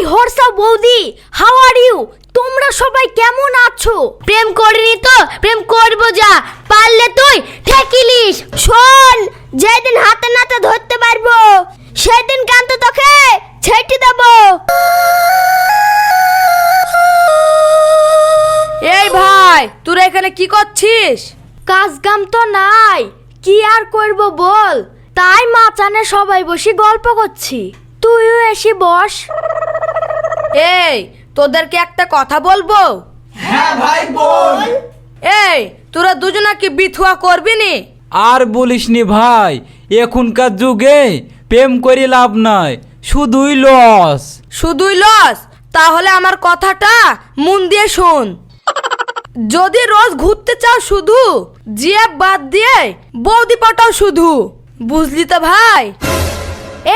High Harsha বৌদি how are you তোমরা সবাই কেমন আছো? প্রেম করিনি তো প্রেম করব যা পারলে তুই ঠেকিলিস শোন যেদিন হাতে নাতে ধরতে পারব সেদিন কান্ত তোকে ছেটে দেবো। এই ভাই তোরা এখানে কি করছিস? কাজ কাম তো নাই কি আর করব বল? তাই মাচানে সবাই বসে গল্প করছি। তুইও এসে বস। এই তোদেরকে একটা কথা বলব? হ্যাঁ ভাই বল। এই তোরা দুজনা কি বিথুয়া করবি নি? আর বলিসনি ভাই এখনকার যুগে প্রেম করে লাভ নাই শুধুই লস শুধুই লস তাহলে আমার কথাটা মন দিয়ে শোন। যদি রোজ ঘুরতে চাও শুধু জিয়ে বাদ দিয়ে বৌদি পাঠাও শুধু। বুঝলি তো ভাই?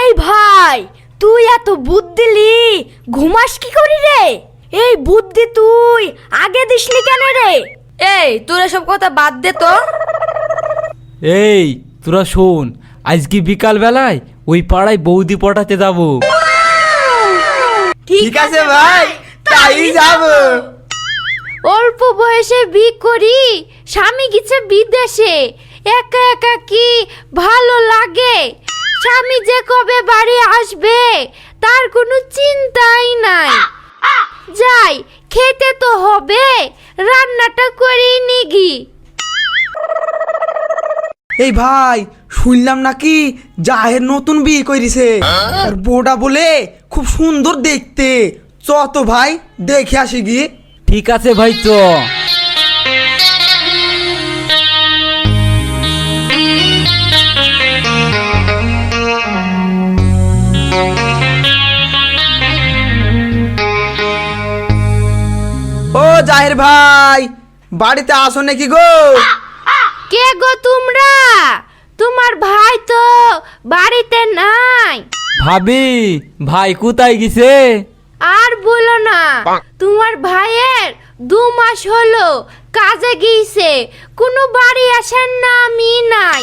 এই ভাই তুই এত বুদ্ধি লি? ঘুমাস কি করি রে? এই বুদ্ধি তুই আগে দিসনি কেন রে? এই তোর এসব কথা বাদ দে তো। এই তোরা শোন আজকে বিকাল বেলায় ওই পাড়ায় বৌদি পটাতে যাব। ঠিক আছে ভাই তাই যাব। অল্প বয়সে বি করি স্বামী গেছে বিদেশে। একা একা কি ভালো লাগে? স্বামী যে কবে বাড়ি আসবে তার কোনো চিন্তাই নাই। যাই খেতে তো হবে রান্নাটা করেই নিগি। এই ভাই শুনলাম নাকি জাহের নতুন বিয়ে করেছে আর বউটা বলে খুব সুন্দর দেখতে। চ তো ভাই দেখে আসি গিয়ে ঠিক আছে ভাই চ। জাহের ভাই বাড়িতে আসো নাকি গো? কে গো তোমরা? তোমার ভাই তো বাড়িতে নাই। ভাবি ভাই কোথায় গেছে? আর বলো না তোমার ভাইয়ের দু মাস হলো কাজে গিয়েছে। কোনো বাড়ি আসার নামই নাই।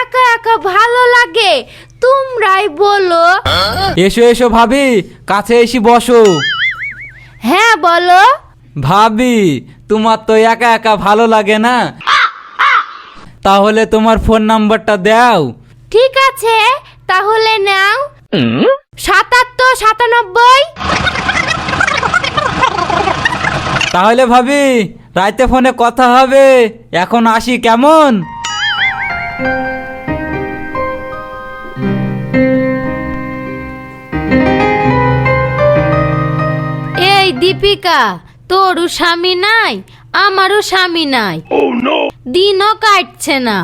একা একা ভালো লাগে তোমরাই বলো। এসো এসো ভাবি কাছে এসে বসো। হ্যাঁ বলো। ভাবি তোমার তো একা একা ভালো লাগে না। তাহলে তোমার ফোন নাম্বারটা দাও। ঠিক আছে তাহলে নাও। সাতাত্তর সাতানব্বই। তাহলে ভাবি রাইতে ফোনে কথা হবে। এখন আসি কেমন? এই দীপিকা। তোরও স্বামী নাই আমারও স্বামী নাই। দিনও কাটছে না।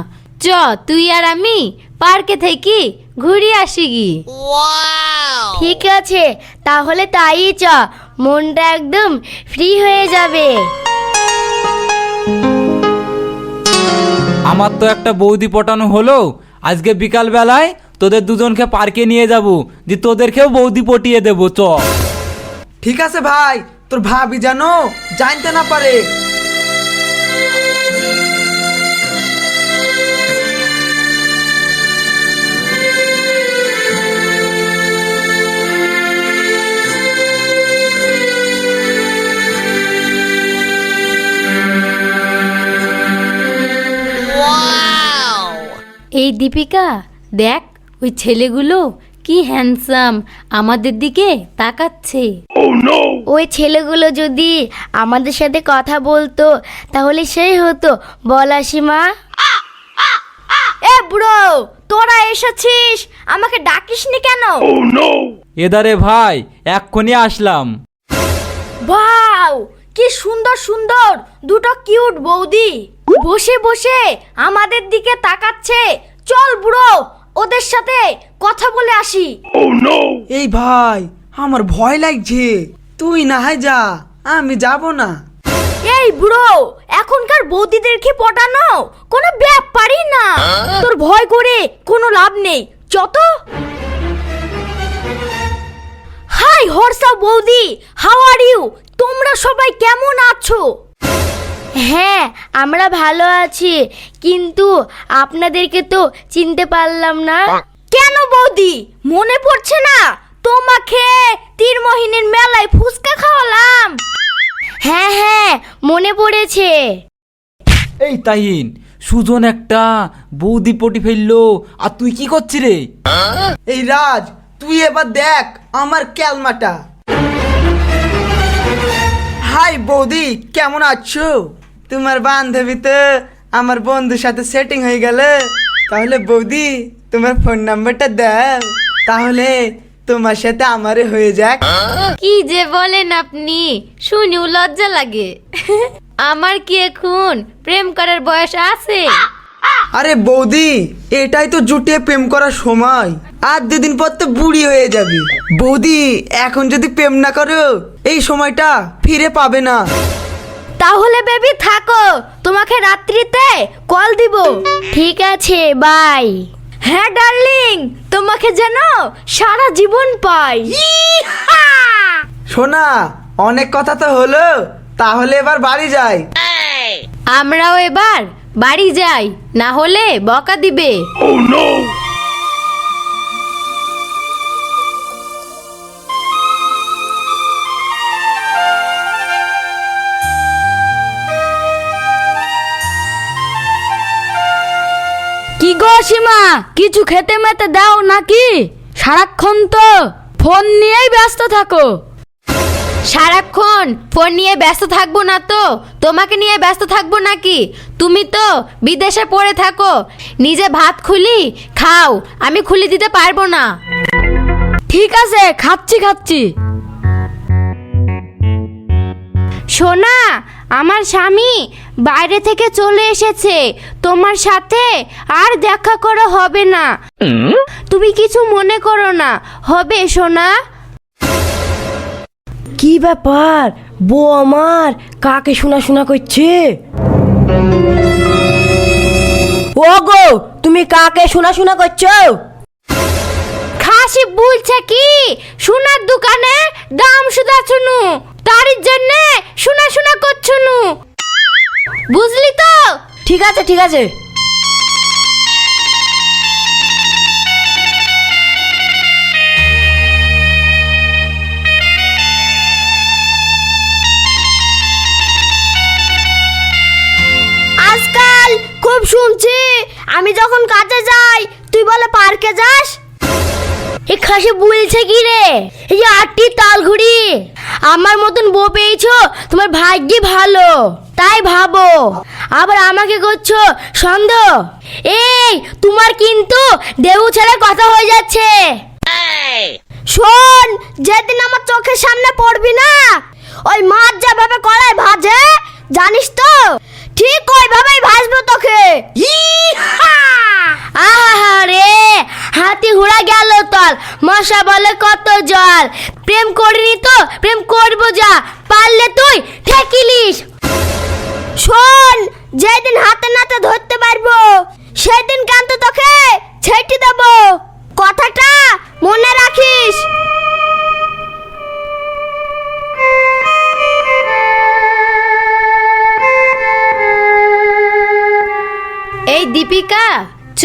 চ তুই আর আমি পার্কে থেকে ঘুরে আসি গি। ঠিক আছে তাহলে তাই চ মনটা একদম ফ্রি হয়ে যাবে। আমার তো একটা বৌদি পটানো হলো আজকে বিকাল বেলায় তোদের দুজনকে পার্কে নিয়ে যাব যে তোদেরকেও বৌদি পটিয়ে দেবো চ। ঠিক আছে ভাই তোর ভাবি জানো জানতে না পারে। এই দীপিকা দেখ ওই ছেলেগুলো কি হ্যান্ডসাম আমাদের দিকে তাকাচ্ছে। ওই ছেলেগুলো যদি আমাদের সাথে কথা বলতো তাহলে সেই হতো। বল আসিমা এ বুড়ো তোরা এসেছিস? আমাকে ডাকিসনি কেন? এদারে ভাই এক্ষুনি আসলাম। বাউ কি সুন্দর সুন্দর দুটো কিউট বৌদি। বসে বসে আমাদের দিকে তাকাচ্ছে। চল বুড়ো ওদের সাথে কথা বলে আসি। এই ভাই আমার ভয় লাগছে। তুই না হয় যা আমি যাব না। এই বুড়ো এখনকার বৌদিদেরকে পটানো? কোনো ব্যাপারই না। তোর ভয় করে কোনো লাভ নেই। যত। হাই হর্ষা বৌদি হাউ আর ইউ? তোমরা সবাই কেমন আছো? হ্যাঁ আমরা ভালো আছি কিন্তু আপনাদেরকে তো চিনতে পারলাম না। কেন বৌদি? মনে পড়ছে না? তোমাকে তীরমোহিনীর মেলায় ফুচকা খাওয়ালাম। হ্যাঁ হ্যাঁ মনে পড়েছে। এই তাইন সুজন একটা বৌদি পটি ফেলল আর তুই কি করছিস রে? এই রাজ তুই এবার দেখ আমার ক্যালমাটা। হাই বৌদি কেমন আছো? তোমার বান্ধবী তো আমার বন্ধুর সাথে সেটিং হয়ে গেল। তাহলে বৌদি তোমার ফোন নাম্বারটা দাও। তাহলে তোমার সাথে আমারে হয়ে যাক। কি যে বলেন আপনি শুনেও লজ্জা লাগে। আমার কি এখন প্রেম করার বয়স আছে? আরে বৌদি এটাই তো জুটিয়ে প্রেম করার সময়। আর দুদিন পর তো বুড়ি হয়ে যাবে। বৌদি এখন যদি প্রেম না করো এই সময়টা ফিরে পাবে না। তাহলে বেবি থাকো তোমাকে রাত্রিতে কল দিব। ঠিক আছে বাই। হ্যাঁ ডার্লিং তোমাকে যেন সারা জীবন পাই। শোনা অনেক কথা তো হলো তাহলে এবার বাড়ি যাই। আমরাও এবার বাড়ি যাই না হলে বকা দিবে। কি গো সীমা? কিছু খেতে মেতে দাও নাকি? সারাক্ষণ তো ফোন নিয়েই ব্যস্ত থাকো। সারাক্ষণ ফোন নিয়ে ব্যস্ত থাকব না তো? তোমাকে নিয়ে ব্যস্ত থাকব নাকি? তুমি তো বিদেশে পড়ে থাকো। নিজে ভাত খুলি খাও আমি খুলি দিতে পারব না। ঠিক আছে খাচ্ছি খাচ্ছি। সোনা আমার স্বামী বাইরে থেকে চলে এসেছে। তোমার সাথে আর দেখা করা হবে না। তুমি কিছু মনে করো না। হবে সোনা? কি ব্যাপার? বউ আমার কাকে শোনা শোনা করছে? ও গো তুমি কাকে শোনা শোনা করছ? খাসি বলছে কি? সোনার দোকানে দাম সুদা শুনু তার জন্য শোনা শোনা করছুনু বুঝলি তো? ঠিক আছে ঠিক আছে। আজকাল খুব শুনছি আমি যখন কাজে যাই তুই বলে পার্কে যাস? এ খাসি বলছে কি রে? এই যে আটটি তালঘুড়ি। আমার মতন বউ পেয়েছ তোমার ভাগ্যে ভালো। তাই ভাবো। আবার আমাকে করছ সন্দেহ? এই তোমার কিন্তু দেউ ছাড়া কথা হয়ে যাচ্ছে। শোন যেদিন আমার চোখের সামনে জল। প্রেম করিনি তো, প্রেম করব যা। পারলে তুই ঠেকিলিস শোন, যেদিন হাতে নাতে ধরতে পারব, সেদিন কান্ত তোকে ছেটি দেবো। কথাটা মনে রাখিস। এই দীপিকা, চ,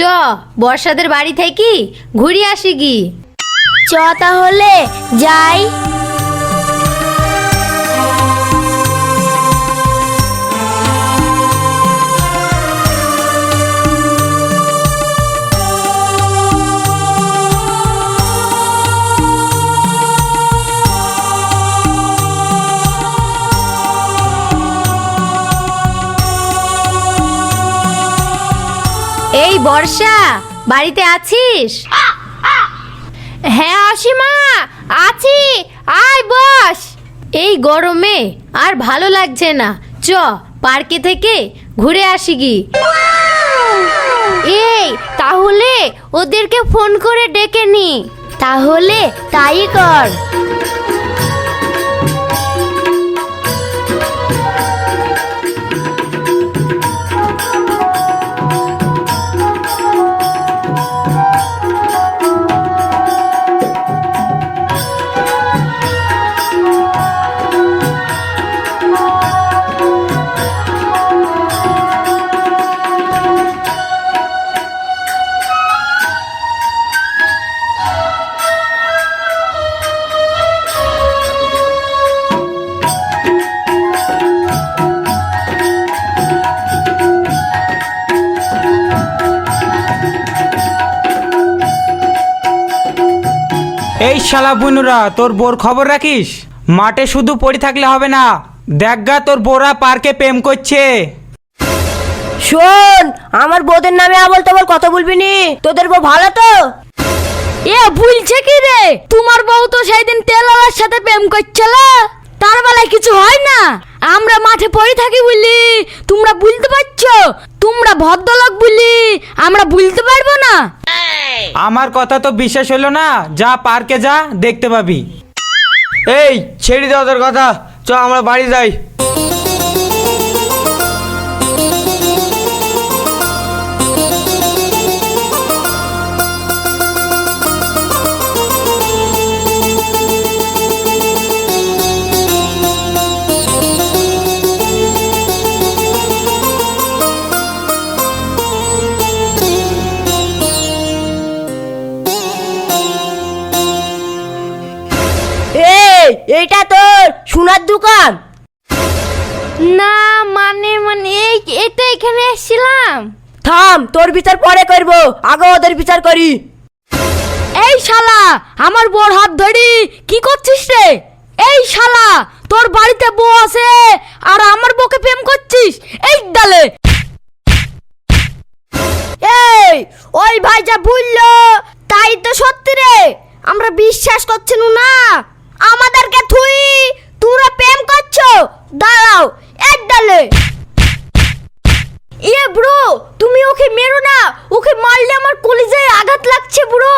বর্ষাদের বাড়ি থেকে ঘুরে আসি গি। চ তাহলে যাই। এই বর্ষা বাড়িতে আছিস? হ্যাঁ অসীমা, আছি, আয়, বস। এই গরমে আর ভালো লাগছে না। চ, পার্কে থেকে ঘুরে আসি গি। এই, তাহলে ওদেরকে ফোন করে ডেকে নি। তাহলে তাই কর। এই শালা বুনুরা তোর বোর খবর রাখিস? মাঠে শুধু পড়ে থাকলে হবে না। দেখগা তোর বোরা পার্কে প্রেম করছে। শোন আমার বউদের নামে আবল তাবল কথা বলবি নি? তোদের বউ ভালো তো? এ ভুলছে কি রে? তোমার বউ তো সেই দিন তেলালার সাথে প্রেম করছিল। তার বেলায় কিছু হয় না। আমরা মাঠে পড়ে থাকি বলি তোমরা বুঝতে পারছ? তোমরা ভদ্রলোক বলি আমরা বুঝতে পারব না। আমার কথা তো বিশ্বাস হলো না। যা পার্কে যা, দেখতে পাবি। এই, ছেড়ে দাও কথা। চ, আমরা বাড়ি যাই। এইটা তোর সোনার দোকান? না মানে মানে এই এটা এখানে এসেছিলাম থাম তোর বিচার পরে করব আগে ওদের বিচার করি। এই শালা আমার বড় হাত ধরি কি করছিস রে? এই শালা তোর বাড়িতে বউ আছে আর আমার বউকে প্রেম করছিস? এই ডালে এই ওই ভাই যা বলল তাই তো সত্যি রে। আমরা বিশ্বাস করছি না আমাদেরকে থুই তোমরা প্রেম করছ? দাঁড়াও এক ডালে। ইয়ে ব্রো তুমি ওকে মেরো না ওকে মারলে আমার কলিজায় আঘাত লাগছে ব্রো।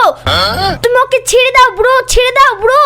তুমি ওকে ছেড়ে দাও ব্রো ছেড়ে দাও ব্রো ব্রো।